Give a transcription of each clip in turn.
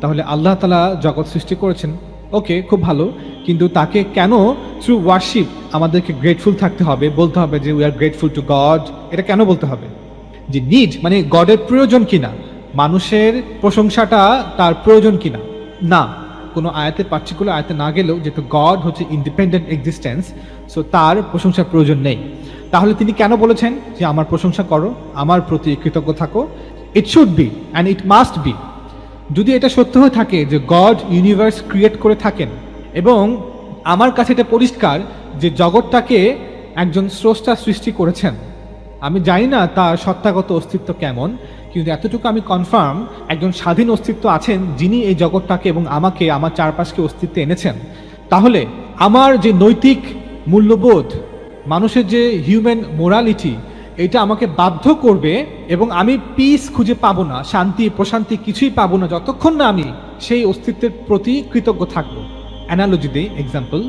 তাহলে আল্লাহ তালা জগৎ সৃষ্টি করেছেন। ওকে, খুব ভালো। কিন্তু তাকে কেন থ্রু ওয়ার্শিপ আমাদেরকে গ্রেটফুল থাকতে হবে, বলতে হবে যে we are grateful to God এটা কেন বলতে হবে? যে নিড মানে গডের প্রয়োজন কিনা? মানুষের প্রশংসাটা তার প্রয়োজন কিনা? না। কোনো আয়াতে পার্টিকুলার আয়াতে না গেলেও যেহেতু গড হচ্ছে ইন্ডিপেন্ডেন্ট এক্সিস্টেন্স সো তার প্রশংসার প্রয়োজন নেই। তাহলে তিনি কেন বলেছেন যে আমার প্রশংসা করো, আমার প্রতি কৃতজ্ঞ থাকো? It should be and it must be যদি এটা সত্য হয়ে থাকে যে গড ইউনিভার্স ক্রিয়েট করে থাকেন, এবং আমার কাছে এটা পরিষ্কার যে জগৎটাকে একজন স্রষ্টা সৃষ্টি করেছেন, আমি জানি না তার সত্তাগত অস্তিত্ব কেমন, কিন্তু এতটুকু আমি কনফার্ম একজন স্বাধীন অস্তিত্ব আছেন যিনি এই জগৎটাকে এবং আমাকে, আমার চারপাশকে অস্তিত্বে এনেছেন। তাহলে আমার যে নৈতিক মূল্যবোধ, মানুষের যে হিউম্যান মোরালিটি এটা আমাকে বাধ্য করবে এবং আমি পিস খুঁজে পাবো না, শান্তি, প্রশান্তি কিছুই পাবো না, যতক্ষণ না আমি সেই অস্তিত্বের প্রতি কৃতজ্ঞ থাকব। অ্যানালজি দিই এক্সাম্পল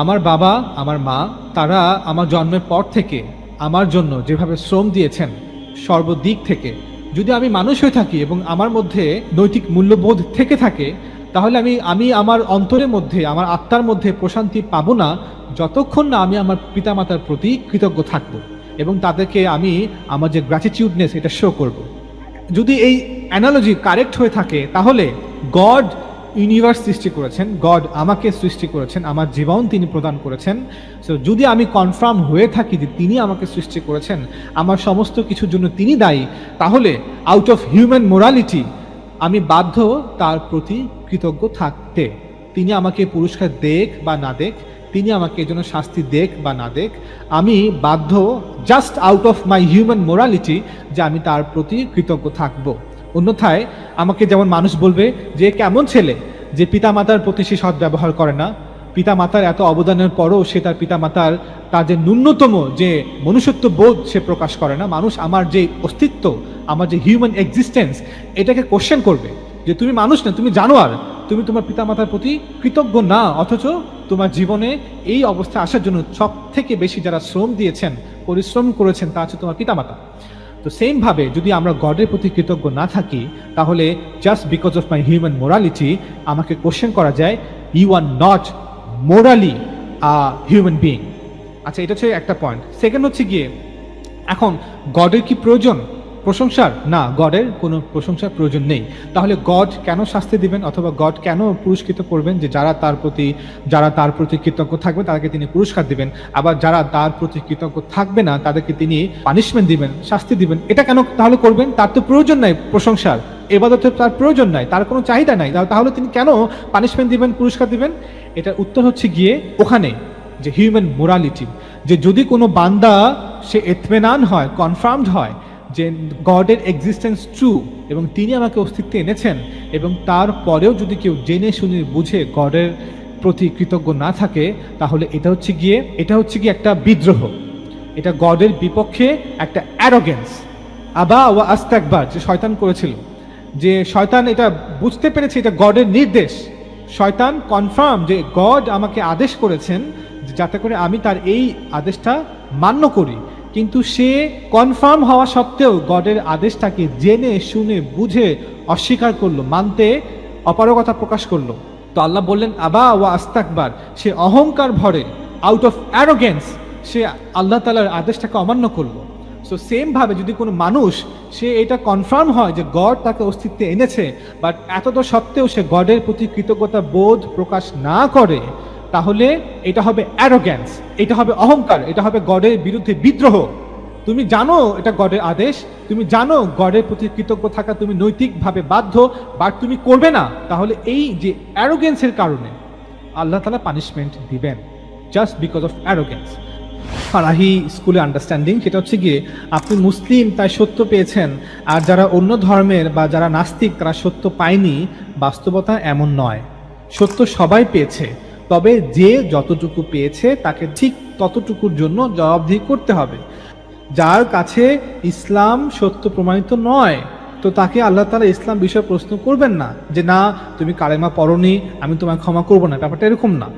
আমার বাবা, আমার মা, তারা আমার জন্মের পর থেকে আমার জন্য যেভাবে শ্রম দিয়েছেন, সর্বদিক থেকে, যদি আমি মানুষ হয়ে থাকি এবং আমার মধ্যে নৈতিক মূল্যবোধ থেকে থাকে, তাহলে আমি আমি আমার অন্তরের মধ্যে, আমার আত্মার মধ্যে প্রশান্তি পাবো না, যতক্ষণ না আমি আমার পিতামাতার প্রতি কৃতজ্ঞ থাকব। এবং তাদেরকে আমি আমার যে গ্র্যাটিটিউডনেস এটা শো করব। যদি এই অ্যানালজি কারেক্ট হয়ে থাকে, তাহলে গড ইউনিভার্স সৃষ্টি করেছেন গড আমাকে সৃষ্টি করেছেন, আমার জীবন তিনি প্রদান করেছেন সো যদি আমি কনফার্ম হয়ে থাকি যে তিনি আমাকে সৃষ্টি করেছেন, আমার সমস্ত কিছুর জন্য তিনি দায়ী, তাহলে আউট অফ হিউম্যান মোরালিটি আমি বাধ্য তার প্রতি কৃতজ্ঞ থাকতে তিনি আমাকে পুরস্কার দেখ বা না দেখ তিনি আমাকে এই জন্য শাস্তি দেখ বা না দেখ, আমি বাধ্য just out of my human morality যে আমি তার প্রতি কৃতজ্ঞ থাকব। অন্যথায় আমাকে যেমন মানুষ বলবে যে কেমন ছেলে যে পিতামাতার প্রতি সে সৎ ব্যবহার করে না? পিতামাতার এত অবদানের পরও সে তার পিতামাতার, তার যে ন্যূনতম যে মনুষ্যত্ব বোধ সে প্রকাশ করে না। মানুষ আমার যে অস্তিত্ব, আমার যে হিউম্যান এক্সিস্টেন্স এটাকে কোশ্চেন করবে যে, তুমি মানুষ না, তুমি জানোয়ার, তুমি তোমার পিতামাতার প্রতি কৃতজ্ঞ না, অথচ তোমার জীবনে এই অবস্থায় আসার জন্য সব থেকে বেশি যারা শ্রম দিয়েছেন, পরিশ্রম করেছেন, তা হচ্ছে তোমার পিতামাতা। তো সেমভাবে যদি আমরা গডের প্রতি কৃতজ্ঞ না থাকি, তাহলে just because of my human morality আমাকে কোশ্চেন করা যায় you are not morally human being আচ্ছা এটা হচ্ছে একটা পয়েন্ট সেকেন্ড হচ্ছে গিয়ে, এখন গডের কি প্রয়োজন? প্রশংসার? না, গডের কোনো প্রশংসার প্রয়োজন নেই। তাহলে গড কেন শাস্তি দিবেন অথবা গড কেন পুরস্কৃত করবেন যে যারা তার প্রতি, যারা তার প্রতি কৃতজ্ঞ থাকবে, তাদেরকে তিনি পুরস্কার দিবেন। আবার যারা তার প্রতি কৃতজ্ঞ থাকবে না, তাদেরকে তিনি পানিশমেন্ট দিবেন, শাস্তি দিবেন। এটা কেন তাহলে করবেন? তার তো প্রয়োজন নাই প্রশংসার। এবাদতের তার প্রয়োজন নাই, তার কোনো চাহিদা নাই। তাহলে তিনি কেন পানিশমেন্ট দিবেন, পুরস্কার দিবেন? এটার উত্তর হচ্ছে গিয়ে ওখানে যে হিউম্যান মোরালিটি যে যদি কোনো বান্দা সে এথমেনান হয় কনফার্মড হয় যে গডের এক্সিস্টেন্স ট্রু এবং তিনি আমাকে অস্তিত্বে এনেছেন এবং তারপরেও যদি কেউ জেনে শুনে বুঝে গডের প্রতি কৃতজ্ঞ না থাকে, তাহলে এটা হচ্ছে গিয়ে, এটা হচ্ছে গিয়ে একটা বিদ্রোহ। এটা গডের বিপক্ষে একটা অ্যারোগেন্স আবা ও আস্তাকবার, যে শয়তান করেছিল। যে শয়তান এটা বুঝতে পেরেছে, এটা গডের নির্দেশ। শয়তান কনফার্ম যে গড আমাকে আদেশ করেছেন যাতে করে আমি তার এই আদেশটা মান্য করি। কিন্তু সে কনফার্ম হওয়া সত্ত্বেও গডের আদেশটাকে জেনে, শুনে, বুঝে অস্বীকার করল, মানতে অপারগতা প্রকাশ করল। তো আল্লাহ বললেন, আবা ও আস্তাকবার। সে অহংকার ভরে আউট অফ অ্যারোগেন্স সে আল্লাহ তালার আদেশটাকে অমান্য করল। সো সেমভাবে যদি কোনো মানুষ, সে এটা কনফার্ম হয় যে গড তাকে অস্তিত্বে এনেছে বাট এতদ সত্ত্বেও সে গডের প্রতি কৃতজ্ঞতা বোধ প্রকাশ না করে তাহলে এটা হবে অ্যারোগ্যান্স এটা হবে অহংকার, এটা হবে গডের বিরুদ্ধে বিদ্রোহ। তুমি জানো এটা গডের আদেশ, তুমি জানো গডের প্রতি কৃতজ্ঞ থাকা তুমি নৈতিকভাবে বাধ্য বাট তুমি করবে না। তাহলে এই যে অ্যারোগেন্সের কারণে আল্লাহ তালা পানিশমেন্ট দিবেন জাস্ট বিকজ অফ অ্যারোগেন্স ফারাহি স্কুলে আন্ডারস্ট্যান্ডিং সেটা হচ্ছে গিয়ে আপনি মুসলিম, তাই সত্য পেয়েছেন, আর যারা অন্য ধর্মের বা যারা নাস্তিক, তারা সত্য পায়নি, বাস্তবতা এমন নয়। সত্য সবাই পেয়েছে তবে যে যতটুকু পেয়েছে তাকে ঠিক ততটুকুর জন্য জবাবদিহি করতে হবে। যার কাছে ইসলাম সত্য প্রমাণিত নয়, তো তাকে আল্লাহ তালা ইসলাম বিষয়ে প্রশ্ন করবেন না যে, না, তুমি কালেমা পড়নি, আমি তোমায় ক্ষমা করব না। ব্যাপারটা এরকম না।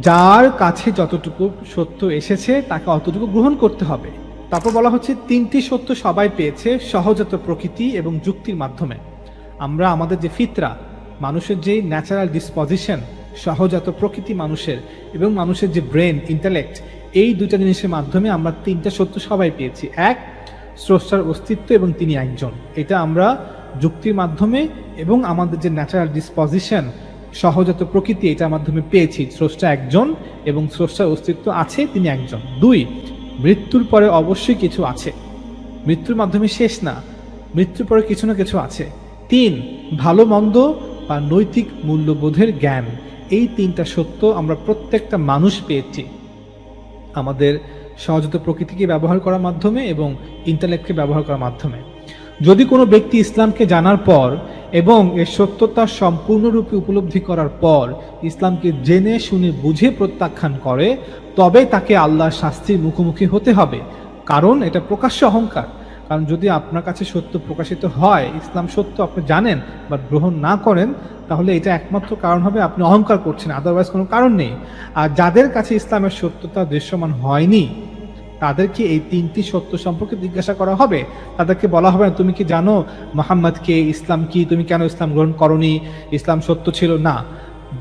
যার কাছে যতটুকু সত্য এসেছে তাকে অতটুকু গ্রহণ করতে হবে। তারপর বলা হচ্ছে, তিনটি সত্য সবাই পেয়েছে সহজাত প্রকৃতি এবং যুক্তির মাধ্যমে। আমরা আমাদের যে ফিতরা, মানুষের যে ন্যাচারাল ডিসপজিশন সহজাত প্রকৃতি মানুষের এবং মানুষের যে ব্রেন ইন্টালেক্ট এই দুইটা জিনিসের মাধ্যমে আমরা তিনটা সত্য সবাই পেয়েছি। এক, স্রষ্টার অস্তিত্ব এবং তিনি একজন। এটা আমরা যুক্তির মাধ্যমে এবং আমাদের যে ন্যাচারাল ডিসপজিশন সহজাত প্রকৃতি, এটার মাধ্যমে পেয়েছি। স্রষ্টা একজন এবং স্রষ্টার অস্তিত্ব আছে, তিনি একজন। দুই, মৃত্যুর পরে অবশ্যই কিছু আছে। মৃত্যুর মাধ্যমে শেষ না, মৃত্যুর পরে কিছু না কিছু আছে। তিন, ভালো মন্দ বা নৈতিক মূল্যবোধের জ্ঞান। এই তিনটা সত্য আমরা প্রত্যেকটা মানুষ পেয়েছি। আমাদের সহজাত প্রকৃতিকে ব্যবহার করার মাধ্যমে এবং ইন্টালেক্টকে ব্যবহার করার মাধ্যমে। যদি কোনো ব্যক্তি ইসলামকে জানার পর এবং এর সত্যতা সম্পূর্ণরূপে উপলব্ধি করার পর ইসলামকে জেনে, শুনে, বুঝে প্রত্যাখ্যান করে, তবে তাকে আল্লাহর শাস্তির মুখোমুখি হতে হবে। কারণ এটা প্রকাশ্য অহংকার। কারণ যদি আপনার কাছে সত্য প্রকাশিত হয়, ইসলাম সত্য আপনি জানেন বা গ্রহণ না করেন তাহলে এটা একমাত্র কারণ হবে আপনি অহংকার করছেন আদারওয়াইজ কোনো কারণ নেই। আর যাদের কাছে ইসলামের সত্যতা দৃশ্যমান হয়নি, তাদেরকে এই তিনটি সত্য সম্পর্কে জিজ্ঞাসা করা হবে। তাদেরকে বলা হবে না, তুমি কি জানো মোহাম্মদ কে ইসলাম কি? তুমি কেন ইসলাম গ্রহণ করনি? ইসলাম সত্য ছিল না।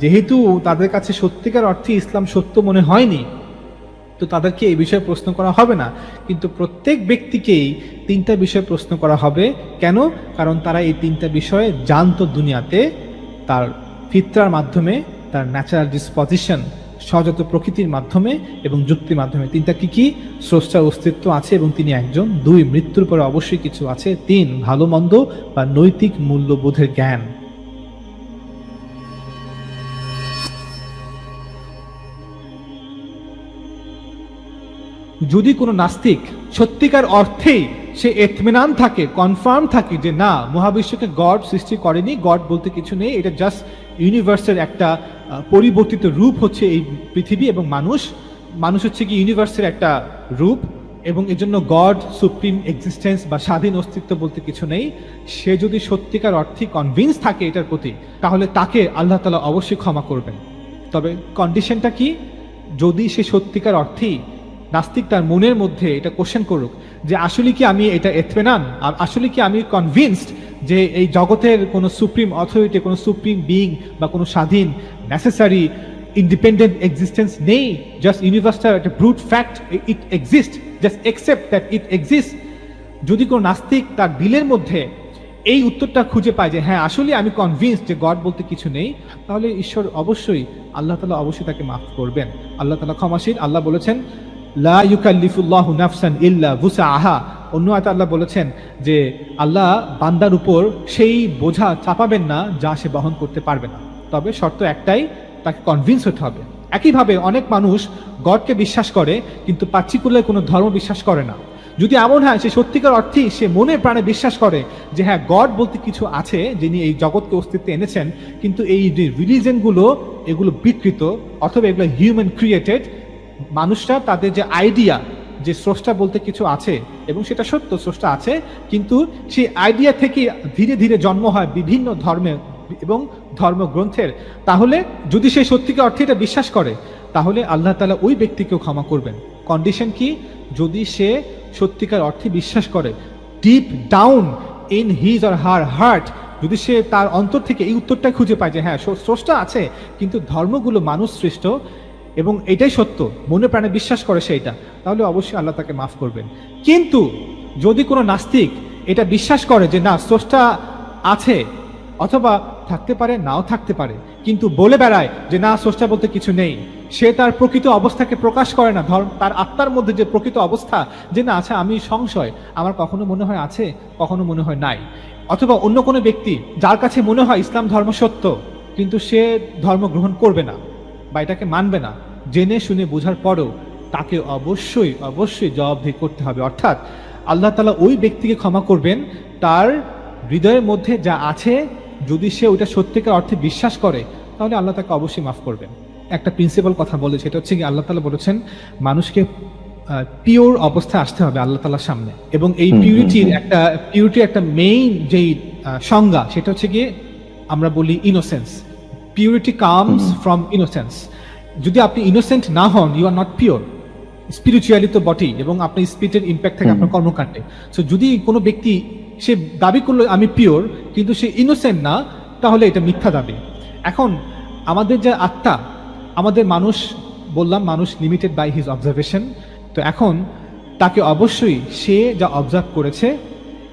যেহেতু তাদের কাছে সত্যিকার অর্থে ইসলাম সত্য মনে হয়নি, তো তাদেরকে এই বিষয়ে প্রশ্ন করা হবে না। কিন্তু প্রত্যেক ব্যক্তিকেই তিনটা বিষয়ে প্রশ্ন করা হবে। কেন? কারণ তারা এই তিনটা বিষয়ে জানতো দুনিয়াতে। তার ফিতরার মাধ্যমে, তার ন্যাচারাল ডিসপজিশন সহজাত প্রকৃতির মাধ্যমে এবং যুক্তির মাধ্যমে। তিনটা কি কি? স্রষ্টার অস্তিত্ব আছে এবং তিনি একজন। দুই, মৃত্যুর পরে অবশ্যই কিছু আছে। তিন, ভালো মন্দ বা নৈতিক মূল্যবোধের জ্ঞান। যদি কোনো নাস্তিক সত্যিকার অর্থেই সে এতমেনান থাকে কনফার্ম থাকে যে না, মহাবিশ্বকে গড সৃষ্টি করেনি, গড বলতে কিছু নেই, এটা জাস্ট ইউনিভার্সের একটা পরিবর্তিত রূপ হচ্ছে এই পৃথিবী এবং মানুষ। মানুষ হচ্ছে কি ইউনিভার্সের একটা রূপ এবং এজন্য গড সুপ্রিম এক্সিস্টেন্স বা স্বাধীন অস্তিত্ব বলতে কিছু নেই। সে যদি সত্যিকার অর্থে কনভিন্স থাকে এটার প্রতি, তাহলে তাকে আল্লাহ তালা অবশ্যই ক্ষমা করবেন। তবে কন্ডিশনটা কি? যদি সে সত্যিকার অর্থেই নাস্তিক তার মনের মধ্যে এটা কোশ্চেন করুক যে আসলে কি আমি এটা এথমেনান আর আসলে কি আমি কনভিন্সড যে এই জগতের কোনো সুপ্রিম অথরিটি কোনো সুপ্রিম বিং বা কোনো স্বাধীন নেসেসারি ইন্ডিপেন্ডেন্ট এক্সিস্টেন্স নেই? জাস্ট ইউনিভার্সটা একটা brute fact it exist just accept that it exist যদি কোনো নাস্তিক তার দিলের মধ্যে এই উত্তরটা খুঁজে পায় যে হ্যাঁ আসলে আমি কনভিন্স যে গড বলতে কিছু নেই, তাহলে ঈশ্বর অবশ্যই, আল্লাহ তালা অবশ্যই তাকে মাফ করবেন। আল্লাহ তালা ক্ষমাশীল, আল্লাহ বলেছেন লা ইউকাল্লিফুল্লাহু নাফসান ইল্লা আহা অন্য আয়াতে আল্লাহ বলেছেন যে, আল্লাহ বান্দার উপর সেই বোঝা চাপাবেন না যা সে বহন করতে পারবে না। তবে শর্ত একটাই, তাকে কনভিন্স হতে হবে। একইভাবে অনেক মানুষ গডকে বিশ্বাস করে, কিন্তু পার্টিকুলার কোনো ধর্ম বিশ্বাস করে না। যদি এমন হয়, সে সত্যিকার অর্থেই সে মনে প্রাণে বিশ্বাস করে যে হ্যাঁ গড বলতে কিছু আছে যিনি এই জগৎকে অস্তিত্বে এনেছেন, কিন্তু এই যে রিলিজনগুলো এগুলো বিকৃত, অথবা এগুলো হিউম্যান ক্রিয়েটেড মানুষরা তাদের যে আইডিয়া যে স্রষ্টা বলতে কিছু আছে, এবং সেটা সত্য, স্রষ্টা আছে, কিন্তু সেই আইডিয়া থেকে ধীরে ধীরে জন্ম হয় বিভিন্ন ধর্মে এবং ধর্মগ্রন্থের। তাহলে যদি সে সত্যিকার অর্থে এটা বিশ্বাস করে, তাহলে আল্লাহ তালা ওই ব্যক্তিকেও ক্ষমা করবেন। কন্ডিশন কি? যদি সে সত্যিকার অর্থে বিশ্বাস করে deep down in his or her heart যদি সে তার অন্তর থেকে এই উত্তরটা খুঁজে পায় যে হ্যাঁ স্রষ্টা আছে, কিন্তু ধর্মগুলো মানুষ সৃষ্ট এবং এটাই সত্য, মনে প্রাণে বিশ্বাস করে সেইটা তাহলে অবশ্যই আল্লাহ তাকে মাফ করবেন। কিন্তু যদি কোনো নাস্তিক এটা বিশ্বাস করে যে না, স্রষ্টা আছে, অথবা থাকতে পারে, নাও থাকতে পারে, কিন্তু বলে বেড়ায় যে না, স্রষ্টা বলতে কিছু নেই, সে তার প্রকৃত অবস্থাকে প্রকাশ করে না ধর্ম তার আত্মার মধ্যে যে প্রকৃত অবস্থা, যে না আছে আমি সংশয়, আমার কখনো মনে হয় আছে, কখনো মনে হয় নাই। অথবা অন্য কোনো ব্যক্তি, যার কাছে মনে হয় ইসলাম ধর্ম সত্য, কিন্তু সে ধর্ম গ্রহণ করবে না। বা এটাকে মানবে না। জেনে শুনে বোঝার পরও তাকে অবশ্যই অবশ্যই জবাবদিহি করতে হবে। অর্থাৎ আল্লাহ তালা ওই ব্যক্তিকে ক্ষমা করবেন তার হৃদয়ের মধ্যে যা আছে যদি সে ওইটা সত্যিকার অর্থে বিশ্বাস করে তাহলে আল্লাহ তাকে অবশ্যই মাফ করবেন। একটা প্রিন্সিপাল কথা বলে সেটা হচ্ছে কি আল্লাহ তালা বলেছেন মানুষকে পিওর অবস্থায় আসতে হবে আল্লাহ তালার সামনে। এবং এই পিউরিটির একটা পিউরিটির একটা মেইন যেই সংজ্ঞা সেটা হচ্ছে গিয়ে আমরা বলি innocence purity comes from innocence যদি আপনি ইনোসেন্ট না হন you are not pure spiritually তো বটেই এবং আপনার স্পিরিটের ইম্প্যাক্ট থাকে আপনার কর্মকাণ্ডে সো যদি কোনো ব্যক্তি সে দাবি করল আমি পিওর কিন্তু সে ইনোসেন্ট না তাহলে এটা মিথ্যা দাবি এখন আমাদের যে আত্মা আমাদের মানুষ বললাম মানুষ লিমিটেড বাই হিজ অবজারভেশন তো এখন তাকে অবশ্যই সে যা অবজার্ভ করেছে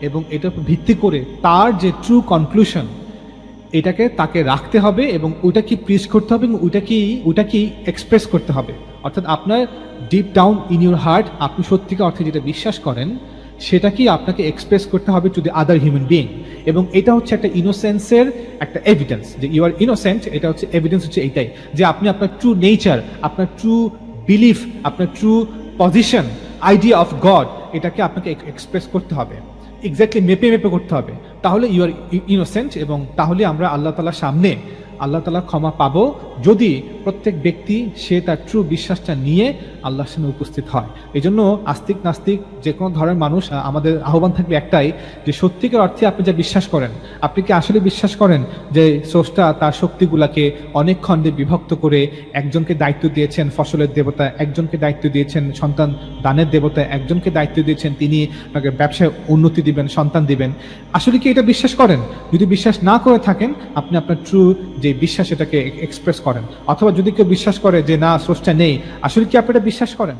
এবং এটার উপর ভিত্তি করে তার যে ট্রু কনক্লুশন এটাকে তাকে রাখতে হবে এবং ওইটা কি প্রিজ করতে হবে এবং ওইটা কি ওইটা কি এক্সপ্রেস করতে হবে। অর্থাৎ আপনার deep down in your heart আপনি সত্যিকার অর্থে যেটা বিশ্বাস করেন সেটা কি আপনাকে এক্সপ্রেস করতে হবে to the other human being এবং এটা হচ্ছে একটা ইনোসেন্সের একটা এভিডেন্স যে ইউ আর ইনোসেন্ট এটা হচ্ছে এভিডেন্স হচ্ছে এইটাই যে আপনি আপনার ট্রু নেচার আপনার ট্রু বিলিফ আপনার true position idea of God এটাকে আপনাকে এক্সপ্রেস করতে হবে। এক্স্যাক্টলি মেপে মেপে করতে হবে। তাহলে ইউ আর ইনোসেন্ট এবং তাহলে আমরা আল্লাহ তালার সামনে, আল্লাহ তালা ক্ষমা পাবো। যদি প্রত্যেক ব্যক্তি সে তার ট্রু বিশ্বাসটা নিয়ে আল্লাহর সামনে উপস্থিত হয়। এই জন্য আস্তিক নাস্তিক যে কোনো ধরনের মানুষ আমাদের আহ্বান থাকবে একটাই যে সত্যিকার অর্থে আপনি যা বিশ্বাস করেন, আপনি কি আসলে বিশ্বাস করেন যে স্রষ্টা তার শক্তিগুলাকে অনেক খণ্ডে বিভক্ত করে একজনকে দায়িত্ব দিয়েছেন ফসলের দেবতা একজনকে দায়িত্ব দিয়েছেন সন্তান দানের দেবতা একজনকে দায়িত্ব দিয়েছেন তিনি আপনাকে ব্যবসায় উন্নতি দিবেন, সন্তান দিবেন। আসলে কি এটা বিশ্বাস করেন? যদি বিশ্বাস না করে থাকেন, আপনি আপনার ট্রু যে বিশ্বাস এটাকে এক্সপ্রেস করেন। অথবা যদি কেউ বিশ্বাস করে যে না স্রষ্টা নেই আসলে কি আপনি এটা বিশ্বাস করেন?